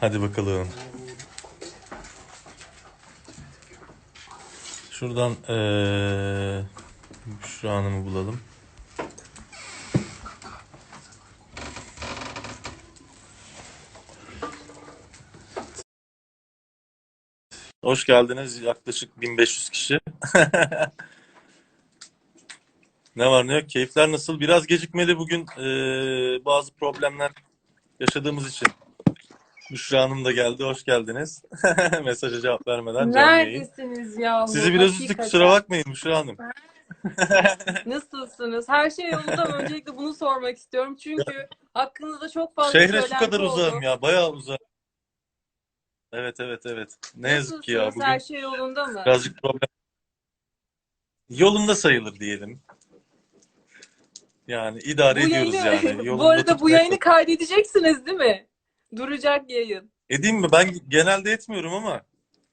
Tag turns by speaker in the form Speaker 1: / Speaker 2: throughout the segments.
Speaker 1: Hadi bakalım. Şuradan eee şu anımı bulalım. Hoş geldiniz. Yaklaşık 1500 kişi. Ne var ne yok? Keyifler nasıl? Biraz gecikmeli bugün eee, bazı problemler yaşadığımız için. Büşra Hanım da geldi. Hoş geldiniz. Mesaja cevap vermeden canlı yayın.
Speaker 2: Neredesiniz yahu?
Speaker 1: Sizi biraz üzdük kusura bakmayın Büşra Hanım.
Speaker 2: Nasılsınız? Her şey yolunda mı? Öncelikle bunu sormak istiyorum. Çünkü hakkınızda çok fazla
Speaker 1: Şehre şu kadar
Speaker 2: oldu.
Speaker 1: uzağım ya. Bayağı uzağım. Evet evet evet. Ne yazık ki ya. Bugün
Speaker 2: Her şey yolunda mı?
Speaker 1: birazcık problem. Yolunda sayılır diyelim. Yani idare
Speaker 2: Bu
Speaker 1: ediyoruz
Speaker 2: yayını,
Speaker 1: yani.
Speaker 2: bu
Speaker 1: Yolunda
Speaker 2: arada bu yayını kaydedeceksiniz değil mi? Duracak yayın.
Speaker 1: Edeyim mi? Ben genelde etmiyorum ama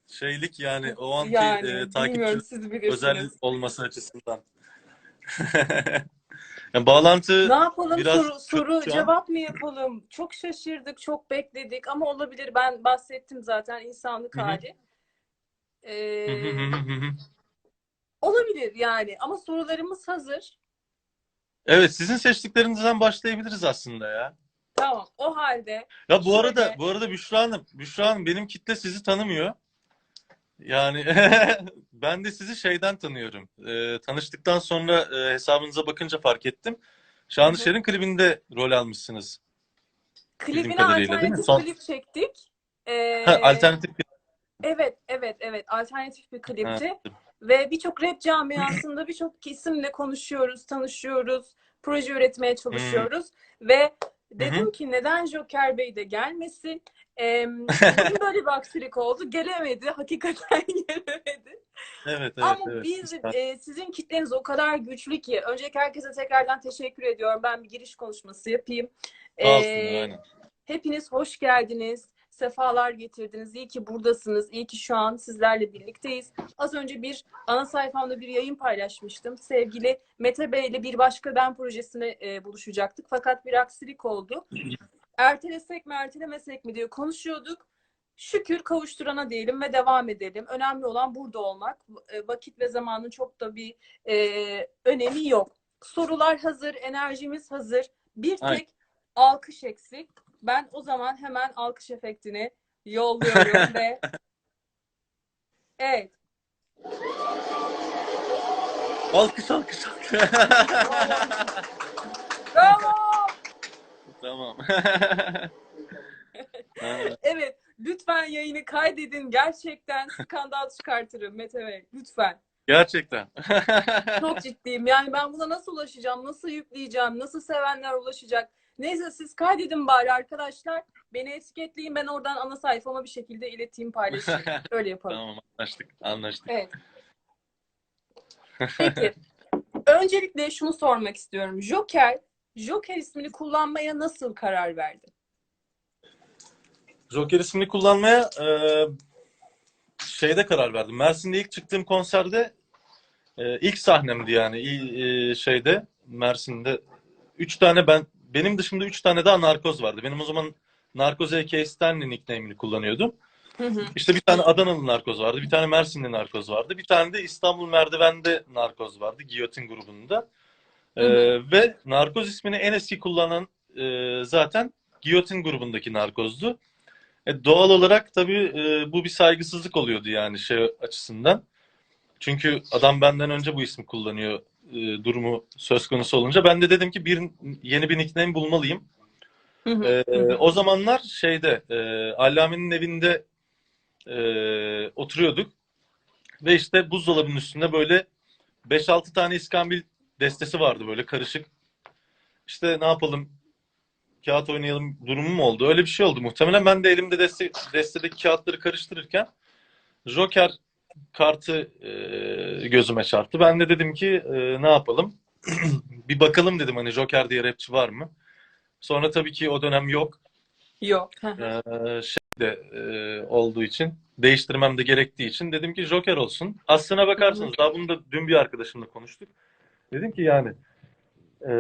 Speaker 1: şeylik yani o anki
Speaker 2: Yani
Speaker 1: e, takipçi özel olması açısından. Yani bağlantı
Speaker 2: Ne yapalım?
Speaker 1: biraz
Speaker 2: soru, soru
Speaker 1: an.
Speaker 2: cevap mı yapalım? Çok şaşırdık, çok bekledik ama olabilir. Ben bahsettim zaten insanlık hali. Ee, olabilir yani ama sorularımız hazır.
Speaker 1: Evet, sizin seçtiklerinizden başlayabiliriz aslında ya.
Speaker 2: Tamam. O halde
Speaker 1: Ya bu arada
Speaker 2: Şöyle.
Speaker 1: bu arada Büşra Hanım, Büşra Hanım benim kitle sizi tanımıyor. Yani ben de sizi şeyden tanıyorum. Ee, tanıştıktan sonra e, hesabınıza bakınca fark ettim. Şanışer'in klibinde rol almışsınız.
Speaker 2: klibine alternatif
Speaker 1: Son-
Speaker 2: klip çektik. Ee,
Speaker 1: Ha, alternatif bir
Speaker 2: Evet, evet, evet. Alternatif bir klipti.
Speaker 1: Ha.
Speaker 2: Ve birçok rap camiasında birçok isimle konuşuyoruz, tanışıyoruz, proje üretmeye çalışıyoruz. Ve dedim ki neden Joker Bey de gelmesin? Ee, böyle bir aksilik oldu. Gelemedi. Hakikaten gelemedi.
Speaker 1: Evet, evet,
Speaker 2: Ama
Speaker 1: evet.
Speaker 2: biz e, sizin kitleniz o kadar güçlü ki. Öncelikle herkese tekrardan teşekkür ediyorum. Ben bir giriş konuşması yapayım. Ee,
Speaker 1: aynen.
Speaker 2: Hepiniz hoş geldiniz. Sefalar getirdiniz. İyi ki buradasınız. İyi ki şu an sizlerle birlikteyiz. Az önce bir ana sayfamda bir yayın paylaşmıştım. Sevgili Mete Bey ile bir başka ben projesine e, buluşacaktık. Fakat bir aksilik oldu. Ertelesek mi ertelemesek mi diye konuşuyorduk. Şükür kavuşturana diyelim ve devam edelim. Önemli olan burada olmak. E, Vakit ve zamanın çok da bir e, önemi yok. Sorular hazır, enerjimiz hazır. Bir tek
Speaker 1: Aynen.
Speaker 2: alkış eksik. Ben o zaman hemen alkış efektini yolluyorum ve evet.
Speaker 1: Alkış, alkış, alkış.
Speaker 2: Bravo!
Speaker 1: Tamam.
Speaker 2: Evet, lütfen yayını kaydedin. Gerçekten skandal çıkartırım Mete Bey. Lütfen.
Speaker 1: Gerçekten.
Speaker 2: Çok ciddiyim. Yani ben buna nasıl ulaşacağım? Nasıl yükleyeceğim? Nasıl sevenler ulaşacak? Neyse siz kaydedin bari arkadaşlar. Beni etiketleyin. Ben oradan ana sayfama bir şekilde ileteyim, paylaşayım. Öyle yapalım.
Speaker 1: Tamam, anlaştık, anlaştık.
Speaker 2: Evet. Peki. Öncelikle şunu sormak istiyorum. Joker, Joker ismini kullanmaya nasıl karar verdi?
Speaker 1: Joker ismini kullanmaya e, şeyde karar verdim. Mersin'de ilk çıktığım konserde e, ilk sahnemdi yani e, şeyde Mersin'de üç tane ben benim dışımda üç tane daha narkoz vardı. Benim o zaman Narkoz A.K. Stanley nickname'ini kullanıyordum.
Speaker 2: Hı hı.
Speaker 1: İşte bir tane Adanalı narkoz vardı, bir tane Mersinli narkoz vardı, bir tane de İstanbul Merdiven'de narkoz vardı, Giyotin grubunda. E,
Speaker 2: Hı
Speaker 1: ve narkoz ismini en eski kullanan e, zaten Giyotin grubundaki narkozdu. E, doğal olarak tabii e, bu bir saygısızlık oluyordu yani şey açısından. Çünkü adam benden önce bu ismi kullanıyor e, durumu söz konusu olunca. Ben de dedim ki bir yeni bir nickname bulmalıyım.
Speaker 2: Hı hı.
Speaker 1: E,
Speaker 2: Hı
Speaker 1: o zamanlar şeyde e, Allame'nin evinde e, oturuyorduk. Ve işte buzdolabının üstünde böyle 5-6 tane iskambil destesi vardı böyle karışık. İşte ne yapalım kağıt oynayalım durumu mu oldu? Öyle bir şey oldu muhtemelen. Ben de elimde deste, destedeki kağıtları karıştırırken Joker kartı e, gözüme çarptı. Ben de dedim ki e, ne yapalım? bir bakalım dedim hani Joker diye rapçi var mı? Sonra tabii ki o dönem yok.
Speaker 2: Yok.
Speaker 1: Ee, şey de e, olduğu için değiştirmem de gerektiği için dedim ki Joker olsun. Aslına bakarsanız daha bunu da dün bir arkadaşımla konuştuk. Dedim ki yani e,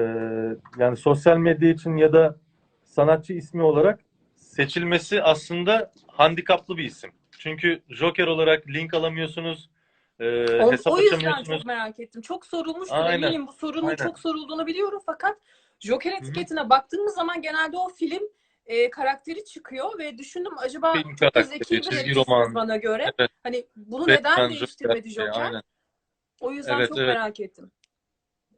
Speaker 1: yani sosyal medya için ya da sanatçı ismi olarak seçilmesi aslında handikaplı bir isim. Çünkü Joker olarak link alamıyorsunuz. e,
Speaker 2: O,
Speaker 1: hesap
Speaker 2: o yüzden çok merak ettim. Çok sorulmuştur
Speaker 1: Aynen.
Speaker 2: eminim. Bu sorunun
Speaker 1: Aynen.
Speaker 2: çok sorulduğunu biliyorum fakat Joker
Speaker 1: hı.
Speaker 2: etiketine baktığımız zaman genelde o film e, karakteri çıkıyor ve düşündüm acaba
Speaker 1: Film
Speaker 2: çok zeki bir
Speaker 1: roman.
Speaker 2: bana göre.
Speaker 1: Evet.
Speaker 2: Hani bunu
Speaker 1: Batman,
Speaker 2: neden değiştirmedi
Speaker 1: e,
Speaker 2: Joker?
Speaker 1: aynen.
Speaker 2: O yüzden
Speaker 1: Evet,
Speaker 2: çok
Speaker 1: evet.
Speaker 2: merak ettim.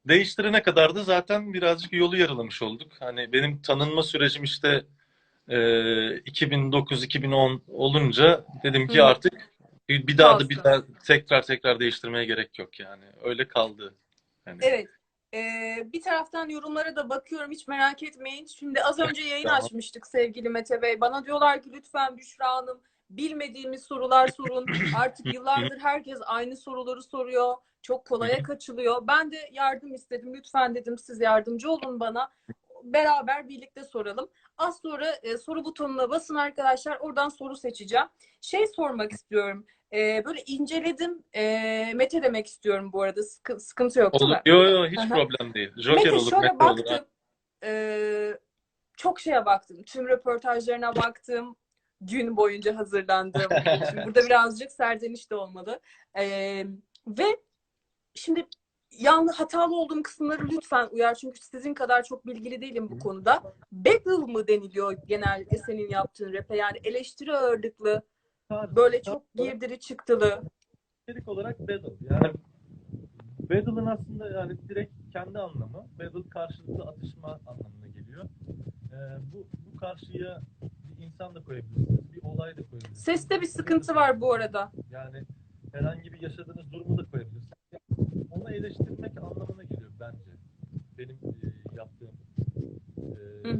Speaker 1: Değiştirene kadar da zaten birazcık yolu yarılamış olduk. Hani benim tanınma sürecim işte e, 2009-2010 olunca dedim ki
Speaker 2: Hı.
Speaker 1: artık bir, daha da bir daha tekrar tekrar değiştirmeye gerek yok yani. Öyle kaldı. Yani.
Speaker 2: Evet. Ee, bir taraftan yorumlara da bakıyorum hiç merak etmeyin. Şimdi az önce yayın
Speaker 1: Tamam.
Speaker 2: açmıştık sevgili Mete Bey. Bana diyorlar ki lütfen Büşra Hanım bilmediğimiz sorular sorun. Artık yıllardır herkes aynı soruları soruyor. Çok kolaya kaçılıyor. Ben de yardım istedim. Lütfen dedim siz yardımcı olun bana. Beraber birlikte soralım. Az sonra e, soru butonuna basın arkadaşlar. Oradan soru seçeceğim. Şey sormak istiyorum. E, böyle inceledim. E, Mete demek istiyorum bu arada. Sıkı- sıkıntı yok değil
Speaker 1: Olur.
Speaker 2: mi?
Speaker 1: Yo yo hiç
Speaker 2: Aha.
Speaker 1: problem değil. Joker
Speaker 2: Mete
Speaker 1: olur,
Speaker 2: şöyle
Speaker 1: Mete olur.
Speaker 2: baktım. Ee, çok şeye baktım. Tüm röportajlarına baktım. Gün boyunca hazırlandım. Şimdi burada birazcık serzeniş de olmalı. Ee, ve şimdi yanlış hatalı olduğum kısımları lütfen uyar. Çünkü sizin kadar çok bilgili değilim bu konuda. Battle mı deniliyor genellikle senin yaptığın rap'e? Yani eleştiri ağırlıklı, böyle çok girdiri çıktılı.
Speaker 1: içerik olarak battle. Yani battle'ın aslında yani direkt kendi anlamı. Battle karşılıklı atışma anlamına geliyor. Ee, bu, bu karşıya bir insan da koyabilirsiniz, bir olay da koyabilirsiniz.
Speaker 2: Seste bir sıkıntı var bu arada.
Speaker 1: Yani herhangi bir yaşadığınız durumu da koyabilirsiniz. Onu eleştirmek anlamına geliyor bence. Benim e, yaptığım e,
Speaker 2: Hı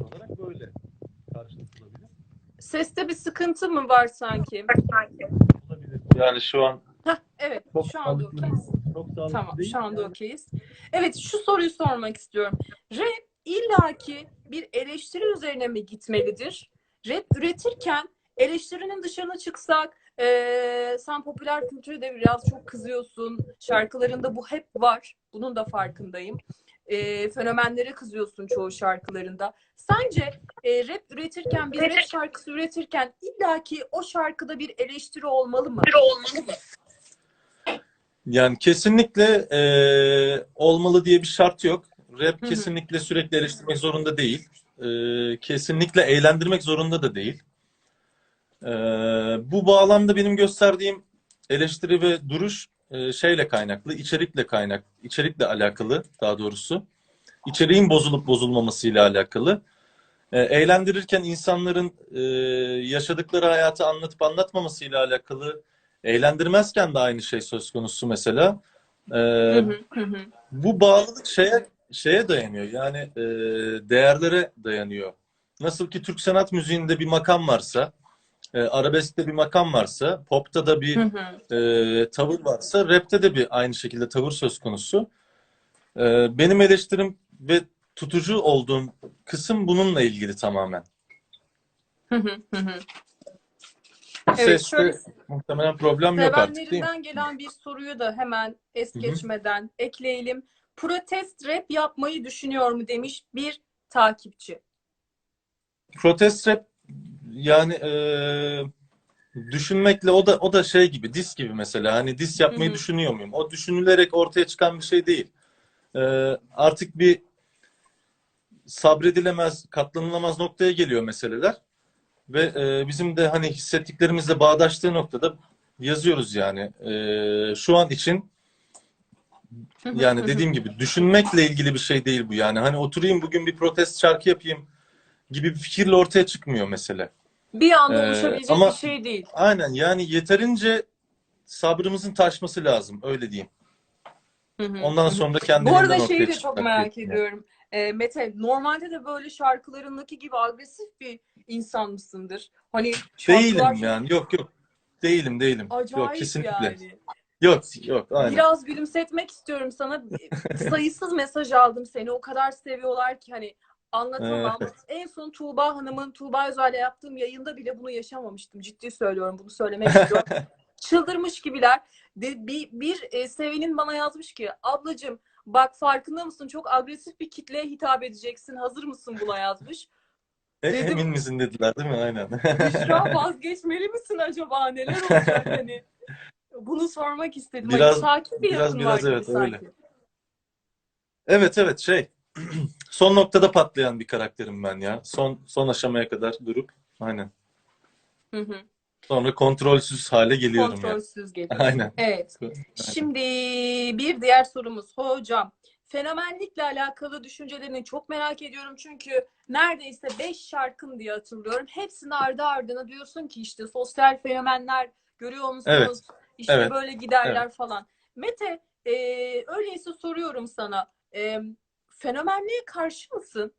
Speaker 1: olarak böyle karşılaşılabilir.
Speaker 2: Seste bir sıkıntı mı var sanki?
Speaker 1: Olabilir. Yani şu an
Speaker 2: Heh, evet,
Speaker 1: çok
Speaker 2: şu anda okeyiz. Tamam,
Speaker 1: değil.
Speaker 2: şu anda
Speaker 1: Yani
Speaker 2: okeyiz. Evet, şu soruyu sormak istiyorum. Rap illaki bir eleştiri üzerine mi gitmelidir? Rap üretirken eleştirinin dışına çıksak, eee, sen popüler kültüre de biraz çok kızıyorsun. Şarkılarında bu hep var. Bunun da farkındayım. Eee fenomenlere kızıyorsun çoğu şarkılarında. Sence e, rap üretirken, bir rap şarkısı üretirken illaki o şarkıda bir eleştiri olmalı mı?
Speaker 1: Yani kesinlikle eee, olmalı diye bir şart yok. Rap kesinlikle sürekli eleştirmek zorunda değil. Eee, kesinlikle eğlendirmek zorunda da değil. Eee, bu bağlamda benim gösterdiğim eleştiri ve duruş eee, şeyle kaynaklı, içerikle kaynak, içerikle alakalı daha doğrusu. İçeriğin bozulup bozulmamasıyla alakalı. Eee, eğlendirirken insanların eee, yaşadıkları hayatı anlatıp anlatmamasıyla alakalı. Eğlendirmezken de aynı şey söz konusu mesela. Ee,
Speaker 2: hı.
Speaker 1: bu bağlılık şeye şeye dayanıyor. Yani e, değerlere dayanıyor. Nasıl ki Türk sanat müziğinde bir makam varsa, e, arabeskte bir makam varsa, popta da bir
Speaker 2: Hı hı.
Speaker 1: e, tavır varsa, rapte de bir aynı şekilde tavır söz konusu. E, benim eleştirim ve tutucu olduğum kısım bununla ilgili tamamen.
Speaker 2: Hı hı, hı hı. Evet,
Speaker 1: Seste
Speaker 2: şöyle
Speaker 1: muhtemelen problem yok artık değil mi?
Speaker 2: Gelen bir soruyu da hemen es
Speaker 1: Hı hı.
Speaker 2: geçmeden ekleyelim. Protest rap yapmayı düşünüyor mu demiş bir takipçi.
Speaker 1: Protest rap yani e, düşünmekle o da o da şey gibi dis gibi mesela hani dis yapmayı
Speaker 2: Hı hı.
Speaker 1: düşünüyor muyum? O düşünülerek ortaya çıkan bir şey değil. E, artık bir sabredilemez, katlanılamaz noktaya geliyor meseleler ve e, bizim de hani hissettiklerimizle bağdaştığı noktada yazıyoruz yani. E, şu an için yani dediğim gibi düşünmekle ilgili bir şey değil bu yani. Hani oturayım bugün bir protest şarkı yapayım gibi bir fikirle ortaya çıkmıyor mesele.
Speaker 2: Bir anda
Speaker 1: Ee,
Speaker 2: oluşabilecek
Speaker 1: ama-
Speaker 2: bir şey değil.
Speaker 1: Aynen yani yeterince sabrımızın taşması lazım öyle diyeyim.
Speaker 2: Hı hı,
Speaker 1: Ondan sonra
Speaker 2: Bu
Speaker 1: kendiliğinden
Speaker 2: arada şeyi de çok merak ediyorum. Ee, Mete, normalde de böyle şarkılarındaki gibi agresif bir insan mısındır? Hani
Speaker 1: Değilim
Speaker 2: şarkılar çok
Speaker 1: yani yok yok. Değilim değilim. Yok
Speaker 2: acayip
Speaker 1: kesinlikle.
Speaker 2: yani.
Speaker 1: Yok yok aynen.
Speaker 2: Biraz gülümsetmek istiyorum sana. Sayısız mesaj aldım seni. O kadar seviyorlar ki hani anlatamam.
Speaker 1: Evet.
Speaker 2: En son Tuğba Hanım'ın Tuğba Özal'le yaptığım yayında bile bunu yaşamamıştım. Ciddi söylüyorum. Bunu söylemek istiyorum. Çıldırmış gibiler. De, bir bir e, Sevin'in bana yazmış ki ablacığım bak farkında mısın? Çok agresif bir kitleye hitap edeceksin. Hazır mısın buna yazmış.
Speaker 1: E,
Speaker 2: Dedim-
Speaker 1: emin misin dediler değil mi? Aynen.
Speaker 2: Büşra vazgeçmeli misin acaba? Neler olacak hani? Bunu sormak istedim. Hani
Speaker 1: Biraz-
Speaker 2: sakin bir
Speaker 1: biraz- biraz evet, öyle.
Speaker 2: sanki.
Speaker 1: Evet evet şey son noktada patlayan bir karakterim ben ya. Son son aşamaya kadar durup aynen.
Speaker 2: Hı hı.
Speaker 1: Sonra kontrolsüz hale geliyorum.
Speaker 2: Kontrolsüz geliyor.
Speaker 1: Aynen.
Speaker 2: Evet. Şimdi bir diğer sorumuz. Hocam, fenomenlikle alakalı düşüncelerini çok merak ediyorum. Çünkü neredeyse 5 şarkın diye hatırlıyorum. Hepsini ardı ardına diyorsun ki işte sosyal fenomenler görüyor musunuz?
Speaker 1: Evet.
Speaker 2: İşte
Speaker 1: Evet.
Speaker 2: böyle giderler falan. Mete, e, öyleyse soruyorum sana. E, fenomenliğe karşı mısın?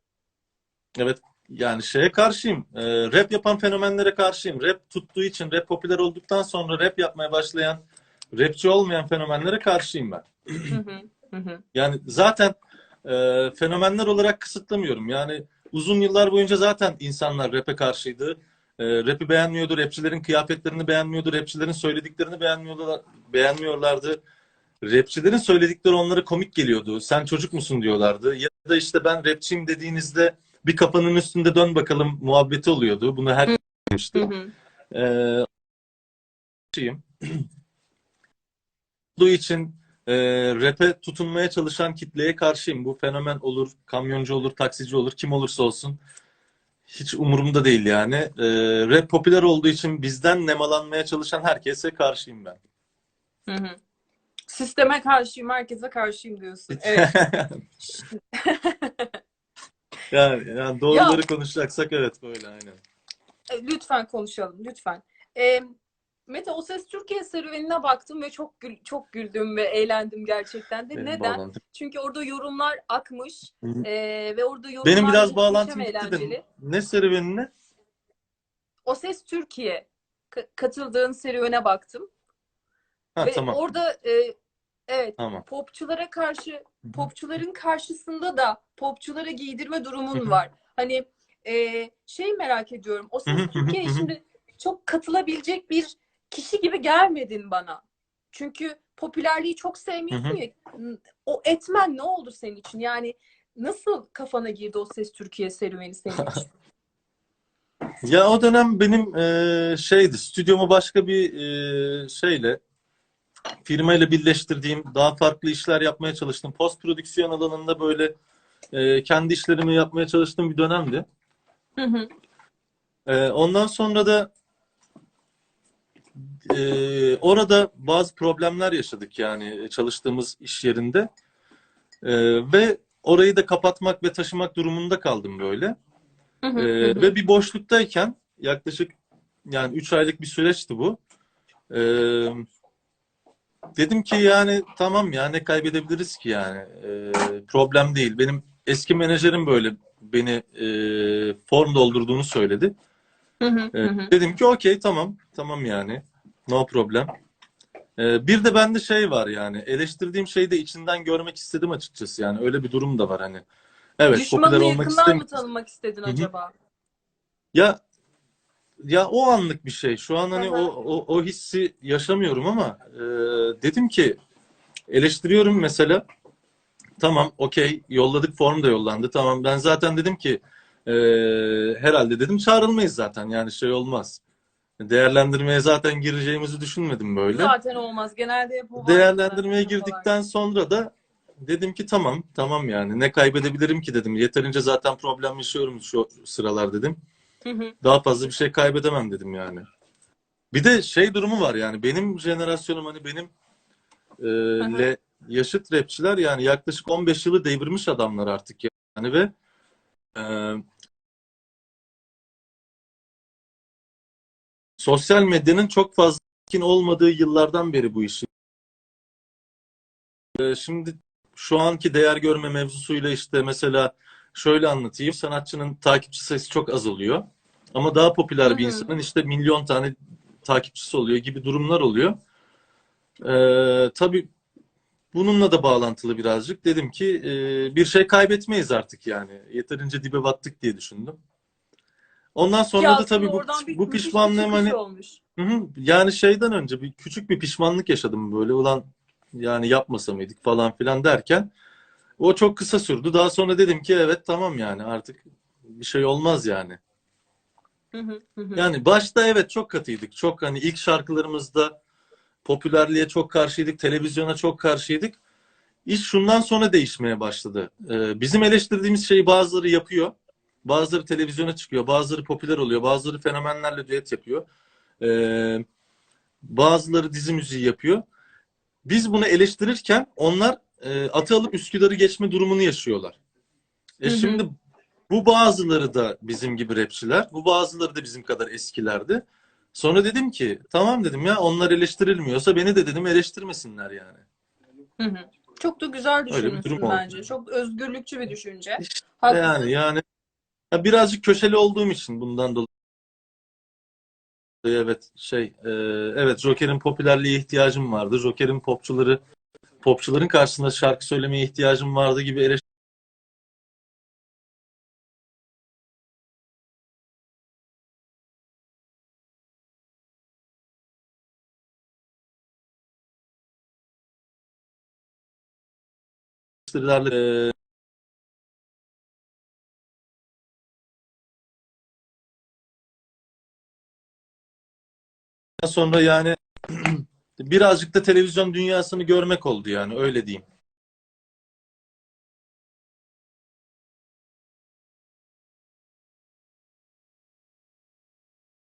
Speaker 1: Evet yani şeye karşıyım. Ee, rap yapan fenomenlere karşıyım. Rap tuttuğu için, rap popüler olduktan sonra rap yapmaya başlayan, rapçi olmayan fenomenlere karşıyım ben. Yani zaten e, fenomenler olarak kısıtlamıyorum. Yani uzun yıllar boyunca zaten insanlar rap'e karşıydı. E, rap'i beğenmiyordu, rapçilerin kıyafetlerini beğenmiyordu, rapçilerin söylediklerini beğenmiyorlar, beğenmiyorlardı. Rapçilerin söyledikleri onlara komik geliyordu. Sen çocuk musun diyorlardı. Ya da işte ben rapçiyim dediğinizde bir kafanın üstünde dön bakalım muhabbeti oluyordu. Bunu her demişti. Ee, şeyim. olduğu için e, rap'e tutunmaya çalışan kitleye karşıyım. Bu fenomen olur, kamyoncu olur, taksici olur, kim olursa olsun. Hiç umurumda değil yani. E, rap popüler olduğu için bizden nemalanmaya çalışan herkese karşıyım ben.
Speaker 2: Hı hı. Sisteme karşıyım, herkese karşıyım diyorsun. Evet.
Speaker 1: yani, yani doğruları konuşacaksak evet böyle aynen.
Speaker 2: E, Lütfen konuşalım, lütfen. E, Mete, O Ses Türkiye serüvenine baktım ve çok gül, çok güldüm ve eğlendim gerçekten de.
Speaker 1: Benim
Speaker 2: Neden?
Speaker 1: bağlantım.
Speaker 2: Çünkü orada yorumlar akmış e, ve orada yorumlar
Speaker 1: Benim biraz bağlantım gitti de ne serüvenine?
Speaker 2: O Ses Türkiye ka- katıldığın serüvene baktım
Speaker 1: Ha
Speaker 2: ve
Speaker 1: tamam.
Speaker 2: orada e, evet
Speaker 1: Tamam.
Speaker 2: popçulara karşı popçuların karşısında da popçulara giydirme durumun var. Hani e, şey merak ediyorum. O Ses Türkiye'ye şimdi çok katılabilecek bir kişi gibi gelmedin bana. Çünkü popülerliği çok sevmiyorsun ya. O etmen ne oldu senin için? Yani nasıl kafana girdi O Ses Türkiye serüveni senin için?
Speaker 1: Ya o dönem benim e, şeydi, stüdyomu başka bir e, şeyle, firmayla birleştirdiğim, daha farklı işler yapmaya çalıştım. Post prodüksiyon alanında böyle e, kendi işlerimi yapmaya çalıştığım bir dönemdi.
Speaker 2: Hı hı.
Speaker 1: E, ondan sonra da e, orada bazı problemler yaşadık yani çalıştığımız iş yerinde. E, ve orayı da kapatmak ve taşımak durumunda kaldım böyle.
Speaker 2: Hı hı, hı hı.
Speaker 1: ve bir boşluktayken yaklaşık yani 3 aylık bir süreçti bu. Ee, dedim ki yani tamam ya ne kaybedebiliriz ki yani Ee, problem değil. Benim eski menajerim böyle beni e, form doldurduğunu söyledi.
Speaker 2: Hı hı, hı hı.
Speaker 1: dedim ki okey tamam tamam yani no problem. Ee, bir de bende şey var yani eleştirdiğim şeyi de içinden görmek istedim açıkçası yani öyle bir durum da var hani. Evet
Speaker 2: Düşmanını yakından mı tanımak istedin acaba?
Speaker 1: Ya ya o anlık bir şey. Şu an hani o, o o hissi yaşamıyorum ama e, dedim ki eleştiriyorum mesela. Tamam, okey, yolladık, form da yollandı. Tamam, ben zaten dedim ki e, herhalde dedim çağrılmayız zaten. Yani şey olmaz. Değerlendirmeye zaten gireceğimizi düşünmedim böyle.
Speaker 2: Zaten olmaz. Genelde hep o
Speaker 1: Değerlendirmeye girdikten sonra da dedim ki tamam, tamam yani ne kaybedebilirim ki dedim. Yeterince zaten problem yaşıyorum şu sıralar dedim.
Speaker 2: Hı hı.
Speaker 1: Daha fazla bir şey kaybedemem dedim yani. Bir de şey durumu var yani benim jenerasyonum hani benim e, le yaşıt rapçiler yani yaklaşık 15 yılı devirmiş adamlar artık yani ve e, sosyal medyanın çok fazla etkin olmadığı yıllardan beri bu işi. E, şimdi şu anki değer görme mevzusuyla işte mesela şöyle anlatayım. Sanatçının takipçi sayısı çok azalıyor. Ama daha popüler
Speaker 2: Hı
Speaker 1: bir insanın işte milyon tane takipçisi oluyor gibi durumlar oluyor. Ee, tabii bununla da bağlantılı birazcık. Dedim ki e, bir şey kaybetmeyiz artık yani. Yeterince dibe battık diye düşündüm. Ondan sonra da
Speaker 2: aslında
Speaker 1: tabii bu,
Speaker 2: bir
Speaker 1: bu pişmanlığım hani hı. yani şeyden önce bir küçük bir pişmanlık yaşadım böyle. Ulan yani yapmasa mıydık falan filan derken o çok kısa sürdü. Daha sonra dedim ki evet tamam yani artık bir şey olmaz yani. Yani başta evet çok katıydık. Çok hani ilk şarkılarımızda popülerliğe çok karşıydık, televizyona çok karşıydık. İş şundan sonra değişmeye başladı. Ee, bizim eleştirdiğimiz şeyi bazıları yapıyor. Bazıları televizyona çıkıyor, bazıları popüler oluyor, bazıları fenomenlerle düet yapıyor. Ee, bazıları dizi müziği yapıyor. Biz bunu eleştirirken onlar e, atı alıp Üsküdar'ı geçme durumunu yaşıyorlar. E
Speaker 2: Hı hı.
Speaker 1: şimdi bu bazıları da bizim gibi rapçiler, bu bazıları da bizim kadar eskilerdi. Sonra dedim ki tamam dedim ya onlar eleştirilmiyorsa beni de dedim eleştirmesinler yani.
Speaker 2: Hı hı. Çok da güzel düşünmüşsün
Speaker 1: oldu.
Speaker 2: bence. Çok özgürlükçü bir düşünce.
Speaker 1: İşte
Speaker 2: Haklısın.
Speaker 1: yani yani ya birazcık köşeli olduğum için bundan dolayı evet şey e, evet Joker'in popülerliğe ihtiyacım vardı. Joker'in popçuları popçuların karşısında şarkı söylemeye ihtiyacım vardı gibi eleştirilerle e, sonra yani birazcık da televizyon dünyasını görmek oldu yani öyle diyeyim.